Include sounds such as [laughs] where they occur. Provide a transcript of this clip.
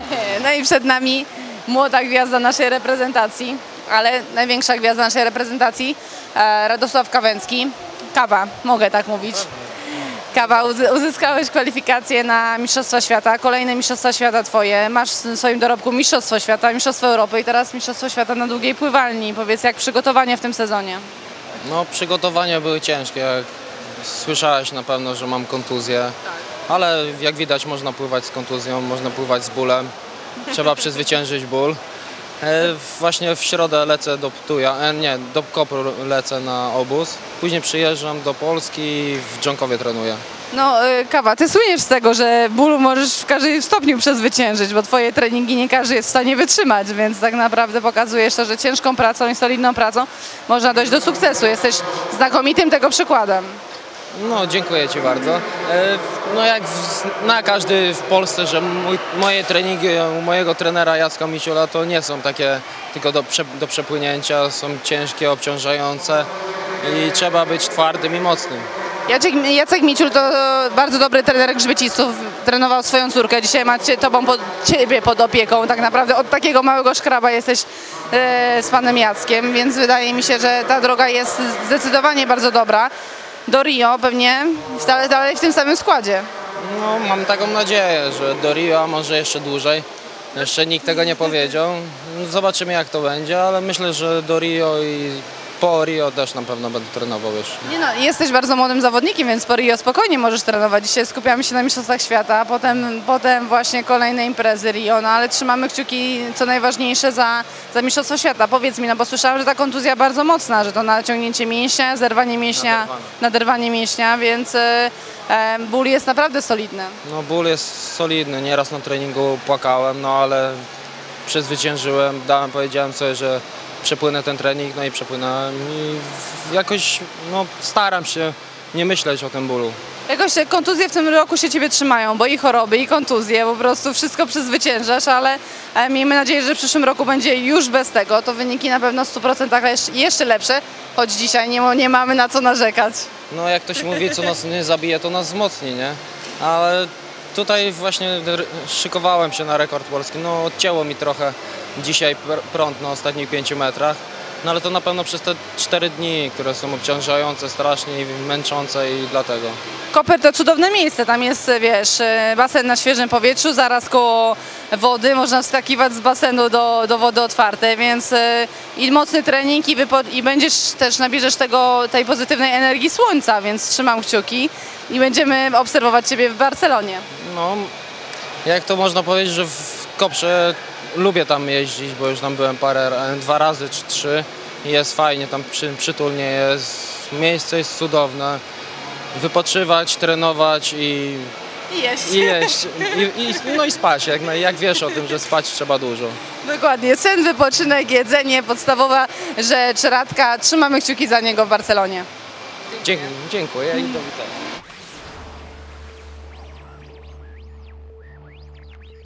[laughs] No i przed nami młoda gwiazda naszej reprezentacji, ale największa gwiazda naszej reprezentacji, e, Radosław Kawęcki. Kawa, mogę tak mówić. Kawa, uzy- uzyskałeś kwalifikacje na Mistrzostwa Świata, kolejne Mistrzostwa Świata twoje. Masz w swoim dorobku Mistrzostwo Świata, Mistrzostwo Europy i teraz Mistrzostwo Świata na długiej pływalni. Powiedz, jak przygotowanie w tym sezonie? No, przygotowania były ciężkie. Jak słyszałeś na pewno, że mam kontuzję. Ale jak widać, można pływać z kontuzją, można pływać z bólem. Trzeba przezwyciężyć ból. E, Właśnie w środę lecę do Ptuja, e, nie, do Kopru lecę na obóz. Później przyjeżdżam do Polski i w Dżonkowie trenuję. No, y, Kawa, ty słyniesz z tego, że ból możesz w każdym stopniu przezwyciężyć, bo twoje treningi nie każdy jest w stanie wytrzymać, więc tak naprawdę pokazujesz to, że ciężką pracą i solidną pracą można dojść do sukcesu. Jesteś znakomitym tego przykładem. No, dziękuję Ci bardzo. E, No jak zna każdy w Polsce, że mój, moje treningi u mojego trenera Jacka Misiula to nie są takie tylko do, do przepłynięcia, są ciężkie, obciążające i trzeba być twardym i mocnym. Jacek, Jacek Miciul to bardzo dobry trener grzbiecistów, trenował swoją córkę. Dzisiaj macie tobą pod, ciebie pod opieką. Tak naprawdę od takiego małego szkraba jesteś e, z panem Jackiem, więc wydaje mi się, że ta droga jest zdecydowanie bardzo dobra. Do Rio pewnie dalej, dalej w tym samym składzie. No, mam taką nadzieję, że do Rio, a może jeszcze dłużej. Jeszcze nikt tego nie powiedział. Zobaczymy jak to będzie, ale myślę, że do Rio i po Rio też na pewno będę trenował jeszcze. Nie no, jesteś bardzo młodym zawodnikiem, więc po Rio spokojnie możesz trenować. Dzisiaj skupiamy się na Mistrzostwach Świata, a potem, potem właśnie kolejne imprezy Rio, no ale trzymamy kciuki, co najważniejsze, za, za Mistrzostwo Świata. Powiedz mi, no bo słyszałam, że ta kontuzja bardzo mocna, że to naciągnięcie mięśnia, zerwanie mięśnia, Naderwanie. naderwanie mięśnia, więc e, e, ból jest naprawdę solidny. No ból jest solidny, nieraz na treningu płakałem, no ale przezwyciężyłem, dałem, powiedziałem sobie, że przepłynę ten trening, no i przepłynąłem i jakoś no, staram się nie myśleć o tym bólu. Jakoś te kontuzje w tym roku się ciebie trzymają, bo i choroby, i kontuzje, po prostu wszystko przezwyciężasz, ale e, miejmy nadzieję, że w przyszłym roku będzie już bez tego. To wyniki na pewno w 100% jeszcze- jeszcze lepsze, choć dzisiaj nie, nie mamy na co narzekać. No jak to się mówi, co nas nie zabije, to nas wzmocni, nie? Ale tutaj właśnie szykowałem się na rekord polski, no odcięło mi trochę dzisiaj pr- prąd na ostatnich pięciu metrach, no ale to na pewno przez te cztery dni, które są obciążające strasznie i męczące i dlatego. Koper to cudowne miejsce, tam jest, wiesz, e, basen na świeżym powietrzu, zaraz koło wody, można wskakiwać z basenu do, do wody otwartej, więc e, i mocny trening i, i będziesz też, nabierzesz tego, tej pozytywnej energii słońca, więc trzymam kciuki i będziemy obserwować Ciebie w Barcelonie. No, jak to można powiedzieć, że w Koprze lubię tam jeździć, bo już tam byłem parę, dwa razy czy trzy jest fajnie, tam przy, przytulnie jest, miejsce jest cudowne, wypoczywać, trenować i, I jeść. i jeść, I, i, no i spać, jak, na- jak wiesz o tym, że spać trzeba dużo. Dokładnie, sen, wypoczynek, jedzenie, podstawowa rzecz, Radka, trzymamy kciuki za niego w Barcelonie. Dziękuję, dziękuję i do widzenia.